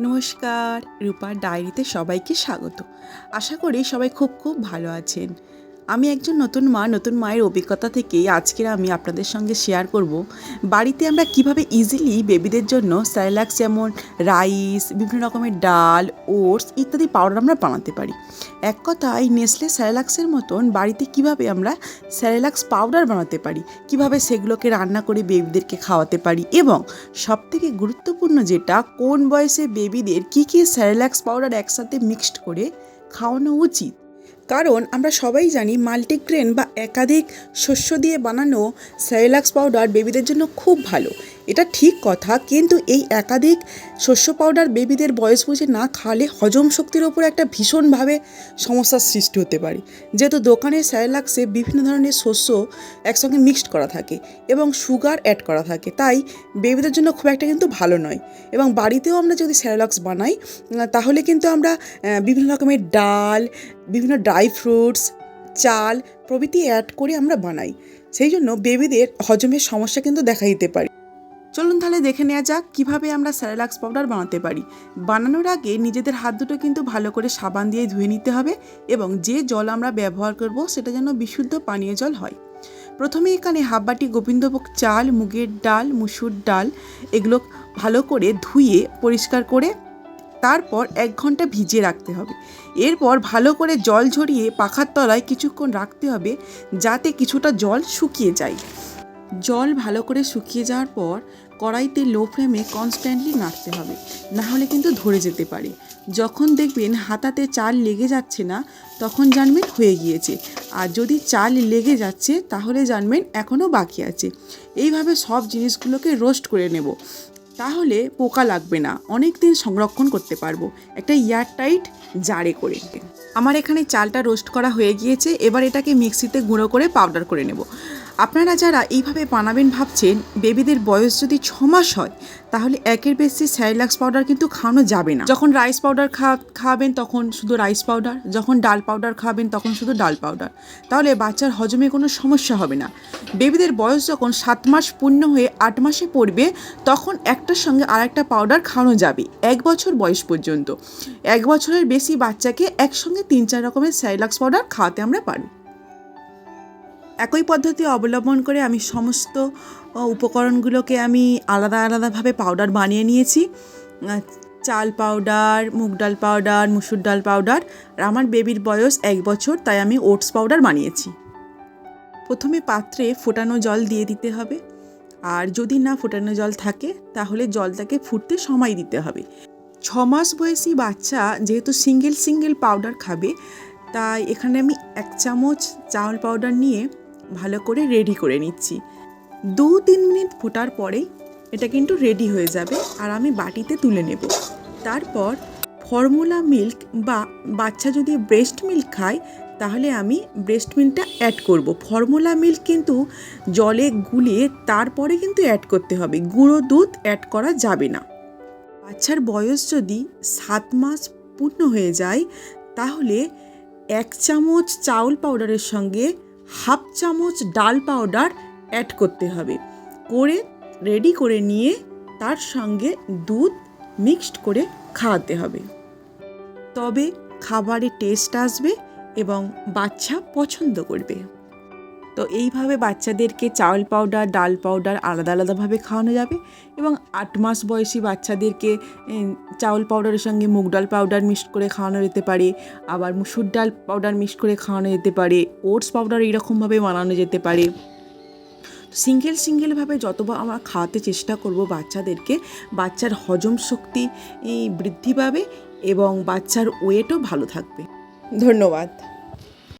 নমস্কার রূপার ডায়েরিতে সবাইকে স্বাগত। আশা করি সবাই খুব খুব ভালো আছেন। আমি একজন নতুন মা, নতুন মায়ের অভিজ্ঞতা থেকে আজকের আমি আপনাদের সঙ্গে শেয়ার করব। বাড়িতে আমরা কীভাবে ইজিলি বেবিদের জন্য স্যারেলাক্স যেমন রাইস বিভিন্ন রকমের ডাল ওটস ইত্যাদি পাউডার আমরা বানাতে পারি। এক কথায় নেসলে স্যারেলাক্সের মতন বাড়িতে কীভাবে আমরা স্যারেলাক্স পাউডার বানাতে পারি, কীভাবে সেগুলোকে রান্না করে বেবিদেরকে খাওয়াতে পারি এবং সবথেকে গুরুত্বপূর্ণ যেটা, কোন বয়সে বেবিদের কী কী স্যারেলাক্স পাউডার একসাথে মিক্সড করে খাওয়ানো উচিত? কারণ আমরা সবাই জানি মাল্টিগ্রেন বা একাধিক শস্য দিয়ে বানানো স্যারেলাক্স পাউডার বেবিদের জন্য খুব ভালো। এটা ঠিক কথা, কিন্তু এই একাধিক শস্য পাউডার বেবিদের বয়স বুঝে না খাওয়ালে হজম শক্তির ওপর একটা ভীষণভাবে সমস্যার সৃষ্টি হতে পারে। যেহেতু দোকানের স্যারেলাক্সে বিভিন্ন ধরনের শস্য একসঙ্গে মিক্সড করা থাকে এবং সুগার অ্যাড করা থাকে, তাই বেবিদের জন্য খুব একটা কিন্তু ভালো নয়। এবং বাড়িতেও আমরা যদি স্যারেলাক্স বানাই তাহলে কিন্তু আমরা বিভিন্ন রকমের ডাল, বিভিন্ন ড্রাই ফ্রুটস চাল প্রভৃতি অ্যাড করে আমরা বানাই। সেই জন্য বেবিদের হজমের সমস্যা কিন্তু দেখা দিতে পারে। চলুন তাহলে দেখে নেওয়া যাক কীভাবে আমরা স্যারেলাক্স পাউডার বানাতে পারি। বানানোর আগে নিজেদের হাত দুটো কিন্তু ভালো করে সাবান দিয়ে ধুয়ে নিতে হবে এবং যে জল আমরা ব্যবহার করব সেটা যেন বিশুদ্ধ পানীয় জল হয়। প্রথমে এখানে হাফ বাটি গোবিন্দভোগ চাল, মুগের ডাল, মুসুর ডাল এগুলো ভালো করে ধুয়ে পরিষ্কার করে তারপর এক ঘণ্টা ভিজিয়ে রাখতে হবে। এরপর ভালো করে জল ঝরিয়ে পাখার তলায় কিছুক্ষণ রাখতে হবে যাতে কিছুটা জল শুকিয়ে যায়। জল ভালো করে শুকিয়ে যাওয়ার পর কড়াইতে লো ফ্লেমে কনস্ট্যান্টলি নাড়তে হবে। না হলে কিন্তু ধরে যেতে পারে। যখন দেখবেন হাতাতে চাল লেগে যাচ্ছে না, তখন জানবেন হয়ে গিয়েছে। আর যদি চাল লেগে যাচ্ছে, তাহলে জানবেন এখনও বাকি আছে। এইভাবে সব জিনিসগুলোকে রোস্ট করে নেব। তাহলে পোকা লাগবে না। অনেক দিন সংরক্ষণ করতে পারব। একটা এয়ার টাইট জারে করে। আমার এখানে চালটা রোস্ট করা হয়ে গিয়েছে। এবার এটাকে মিক্সিতে গুঁড়ো করে পাউডার করে নেব। আপনারা যারা এইভাবে বানাবেন ভাবছেন, বেবিদের বয়স যদি ছ মাস হয়, তাহলে একের বেশি স্যারিলাক্স পাউডার কিন্তু খাওয়ানো যাবে না। যখন রাইস পাউডার খাওয়াবেন তখন শুধু রাইস পাউডার, যখন ডাল পাউডার খাওয়াবেন তখন শুধু ডাল পাউডার। তাহলে বাচ্চার হজমে কোনো সমস্যা হবে না। বেবিদের বয়স যখন সাত মাস পূর্ণ হয়ে আট মাসে পড়বে, তখন একটার সঙ্গে আরেকটা পাউডার খাওয়ানো যাবে, এক বছর বয়স পর্যন্ত। এক বছরের বেশি বাচ্চাকে একসঙ্গে তিন চার রকমের স্যারিলাক্স পাউডার খাওয়াতে আমরা পারি। একই পদ্ধতি অবলম্বন করে আমি সমস্ত উপকরণগুলোকে আমি আলাদা আলাদাভাবে পাউডার বানিয়ে নিয়েছি। চাল পাউডার মুগ ডাল পাউডার মুসুর ডাল পাউডার আর আমার বেবির বয়স এক বছর, তাই আমি ওটস পাউডার বানিয়েছি। প্রথমে পাত্রে ফোটানো জল দিয়ে দিতে হবে। আর যদি না ফোটানো জল থাকে, তাহলে জলটাকে ফুটতে সময় দিতে হবে। ছ মাস বয়সী বাচ্চা যেহেতু সিঙ্গেল সিঙ্গেল পাউডার খাবে, তাই এখানে আমি এক চামচ চাউল পাউডার নিয়ে ভালো করে রেডি করে নিচ্ছি। দু তিন মিনিট ফোটার পরেই এটা কিন্তু রেডি হয়ে যাবে আর আমি বাটিতে তুলে নেব। তারপর ফর্মুলা মিল্ক বা বাচ্চা যদি ব্রেস্ট মিল্ক খায়, তাহলে আমি ব্রেস্ট মিল্কটা অ্যাড করব। ফর্মুলা মিল্ক কিন্তু জলে গুলিয়ে তারপরে কিন্তু অ্যাড করতে হবে। গুঁড়ো দুধ অ্যাড করা যাবে না। বাচ্চার বয়স যদি সাত মাস পূর্ণ হয়ে যায়, তাহলে এক চামচ চাউল পাউডারের সঙ্গে হাফ চামচ ডাল পাউডার অ্যাড করতে হবে। করে রেডি করে নিয়ে তার সঙ্গে দুধ মিক্সড করে খাওয়াতে হবে। তবে খাবারে টেস্ট আসবে এবং বাচ্চা পছন্দ করবে। তো এইভাবে বাচ্চাদেরকে চাউল পাউডার ডাল পাউডার আলাদা আলাদাভাবে খাওয়ানো যাবে এবং আট মাস বয়সী বাচ্চাদেরকে চাউল পাউডারের সঙ্গে মুগ ডাল পাউডার মিক্সড করে খাওয়ানো যেতে পারে, আবার মুসুর ডাল পাউডার মিক্সড করে খাওয়ানো যেতে পারে, ওটস পাউডার এইরকমভাবে বানানো যেতে পারে। সিঙ্গেল সিঙ্গেলভাবে যতবার আমরা খাওয়াতে চেষ্টা করব বাচ্চাদেরকে, বাচ্চার হজম শক্তি বৃদ্ধি পাবে এবং বাচ্চার ওয়েটও ভালো থাকবে। ধন্যবাদ।